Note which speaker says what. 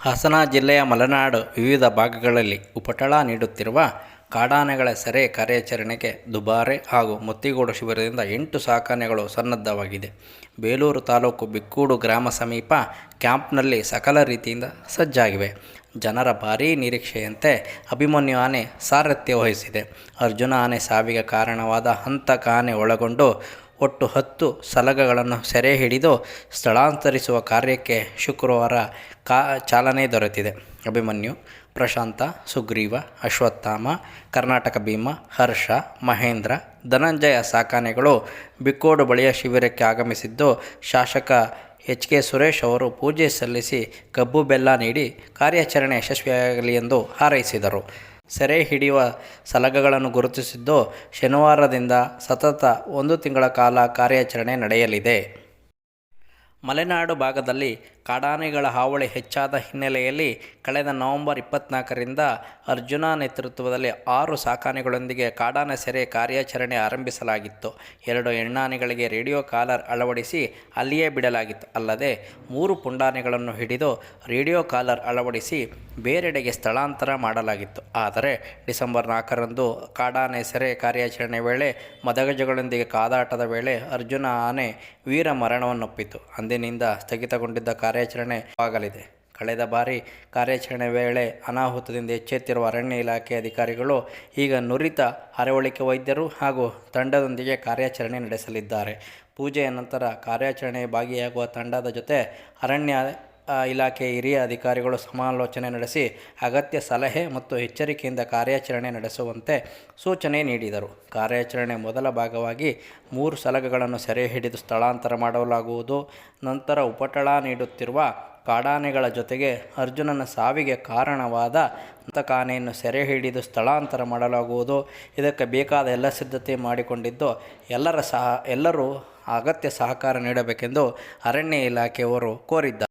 Speaker 1: ಹಾಸನ ಜಿಲ್ಲೆಯ ಮಲೆನಾಡು ವಿವಿಧ ಭಾಗಗಳಲ್ಲಿ ಉಪಟಳ ನೀಡುತ್ತಿರುವ ಕಾಡಾನೆಗಳ ಸೆರೆ ಕಾರ್ಯಾಚರಣೆಗೆ ದುಬಾರೆ ಹಾಗೂ ಮುತ್ತಿಗೋಡು ಶಿಬಿರದಿಂದ ಎಂಟು ಸಾಕಾನೆಗಳು ಸನ್ನದ್ಧವಾಗಿದೆ. ಬೇಲೂರು ತಾಲೂಕು ಬಿಕ್ಕೂಡು ಗ್ರಾಮ ಸಮೀಪ ಕ್ಯಾಂಪ್ನಲ್ಲಿ ಸಕಲ ರೀತಿಯಿಂದ ಸಜ್ಜಾಗಿವೆ. ಜನರ ಭಾರೀ ನಿರೀಕ್ಷೆಯಂತೆ ಅಭಿಮನ್ಯು ಆನೆ ಸಾರಥ್ಯ ವಹಿಸಿದೆ. ಅರ್ಜುನ ಆನೆ ಸಾವಿಗೆ ಕಾರಣವಾದ ಹಂತಕ ಆನೆ ಒಳಗೊಂಡು ಒಟ್ಟು ಹತ್ತು ಸಲಗಗಳನ್ನು ಸೆರೆ ಹಿಡಿದು ಸ್ಥಳಾಂತರಿಸುವ ಕಾರ್ಯಕ್ಕೆ ಶುಕ್ರವಾರ ಕಾ ಚಾಲನೆ ದೊರೆತಿದೆ. ಅಭಿಮನ್ಯು, ಪ್ರಶಾಂತ, ಸುಗ್ರೀವ, ಅಶ್ವತ್ಥಾಮ, ಕರ್ನಾಟಕ ಭೀಮ, ಹರ್ಷ, ಮಹೇಂದ್ರ, ಧನಂಜಯ ಸಾಕಾನೆಗಳು ಬಿಕ್ಕೋಡು ಬಳಿಯ ಶಿಬಿರಕ್ಕೆ ಆಗಮಿಸಿದ್ದು, ಶಾಸಕ ಎಚ್ ಕೆ ಸುರೇಶ್ ಅವರು ಪೂಜೆ ಸಲ್ಲಿಸಿ ಕಬ್ಬು ಬೆಲ್ಲ ನೀಡಿ ಕಾರ್ಯಾಚರಣೆ ಯಶಸ್ವಿಯಾಗಲಿ ಎಂದು ಹಾರೈಸಿದರು. ಸೆರೆ ಹಿಡಿಯುವ ಸಲಗಗಳನ್ನು ಗುರುತಿಸಿದ್ದು ಶನಿವಾರದಿಂದ ಸತತ ಒಂದು ತಿಂಗಳ ಕಾಲ ಕಾರ್ಯಾಚರಣೆ ನಡೆಯಲಿದೆ. ಮಲೆನಾಡು ಭಾಗದಲ್ಲಿ ಕಾಡಾನೆಗಳ ಹಾವಳಿ ಹೆಚ್ಚಾದ ಹಿನ್ನೆಲೆಯಲ್ಲಿ ಕಳೆದ ನವೆಂಬರ್ ಇಪ್ಪತ್ನಾಲ್ಕರಿಂದ ಅರ್ಜುನ ನೇತೃತ್ವದಲ್ಲಿ ಆರು ಸಾಕಾನೆಗಳೊಂದಿಗೆ ಕಾಡಾನೆ ಸೆರೆ ಕಾರ್ಯಾಚರಣೆ ಆರಂಭಿಸಲಾಗಿತ್ತು. ಎರಡು ಹೆಣ್ಣಾನೆಗಳಿಗೆ ರೇಡಿಯೋ ಕಾಲರ್ ಅಳವಡಿಸಿ ಅಲ್ಲಿಯೇ ಬಿಡಲಾಗಿತ್ತು. ಅಲ್ಲದೆ ಮೂರು ಪುಂಡಾನೆಗಳನ್ನು ಹಿಡಿದು ರೇಡಿಯೋ ಕಾಲರ್ ಅಳವಡಿಸಿ ಬೇರೆಡೆಗೆ ಸ್ಥಳಾಂತರ ಮಾಡಲಾಗಿತ್ತು. ಆದರೆ ಡಿಸೆಂಬರ್ ನಾಲ್ಕರಂದು ಕಾಡಾನೆ ಸೆರೆ ಕಾರ್ಯಾಚರಣೆ ವೇಳೆ ಮದಗಜಗಳೊಂದಿಗೆ ಕಾದಾಟದ ವೇಳೆ ಅರ್ಜುನ ಆನೆ ವೀರ ಮರಣವನ್ನೊಪ್ಪಿತು ಅಂದಿನಿಂದ ಸ್ಥಗಿತಗೊಂಡಿದ್ದ ಕಾರ್ಯಾಚರಣೆ ಆಗಲಿದೆ. ಕಳೆದ ಬಾರಿ ಕಾರ್ಯಾಚರಣೆ ವೇಳೆ ಅನಾಹುತದಿಂದ ಎಚ್ಚೆತ್ತಿರುವ ಅರಣ್ಯ ಇಲಾಖೆ ಅಧಿಕಾರಿಗಳು ಈಗ ನುರಿತ ಅರವಳಿಕೆ ವೈದ್ಯರು ಹಾಗೂ ತಂಡದೊಂದಿಗೆ ಕಾರ್ಯಾಚರಣೆ ನಡೆಸಲಿದ್ದಾರೆ. ಪೂಜೆಯ ನಂತರ ಕಾರ್ಯಾಚರಣೆ ಭಾಗಿಯಾಗುವ ತಂಡದ ಜೊತೆ ಅರಣ್ಯ ಇಲಾಖೆ ಹಿರಿಯ ಅಧಿಕಾರಿಗಳು ಸಮಾಲೋಚನೆ ನಡೆಸಿ ಅಗತ್ಯ ಸಲಹೆ ಮತ್ತು ಎಚ್ಚರಿಕೆಯಿಂದ ಕಾರ್ಯಾಚರಣೆ ನಡೆಸುವಂತೆ ಸೂಚನೆ ನೀಡಿದರು. ಕಾರ್ಯಾಚರಣೆ ಮೊದಲ ಭಾಗವಾಗಿ ಮೂರು ಸಲಗಗಳನ್ನು ಸೆರೆ ಹಿಡಿದು ಸ್ಥಳಾಂತರ ಮಾಡಲಾಗುವುದು. ನಂತರ ಉಪಟಳ ನೀಡುತ್ತಿರುವ ಕಾಡಾನೆಗಳ ಜೊತೆಗೆ ಅರ್ಜುನನ ಸಾವಿಗೆ ಕಾರಣವಾದ ಮೃತಕಾನೆಯನ್ನು ಸೆರೆ ಹಿಡಿದು ಸ್ಥಳಾಂತರ ಮಾಡಲಾಗುವುದು. ಇದಕ್ಕೆ ಬೇಕಾದ ಎಲ್ಲ ಸಿದ್ಧತೆ ಮಾಡಿಕೊಂಡಿದ್ದು ಎಲ್ಲರ ಸಹ ಎಲ್ಲರೂ ಅಗತ್ಯ ಸಹಕಾರ ನೀಡಬೇಕೆಂದು ಅರಣ್ಯ ಇಲಾಖೆಯವರು ಕೋರಿದ್ದಾರೆ.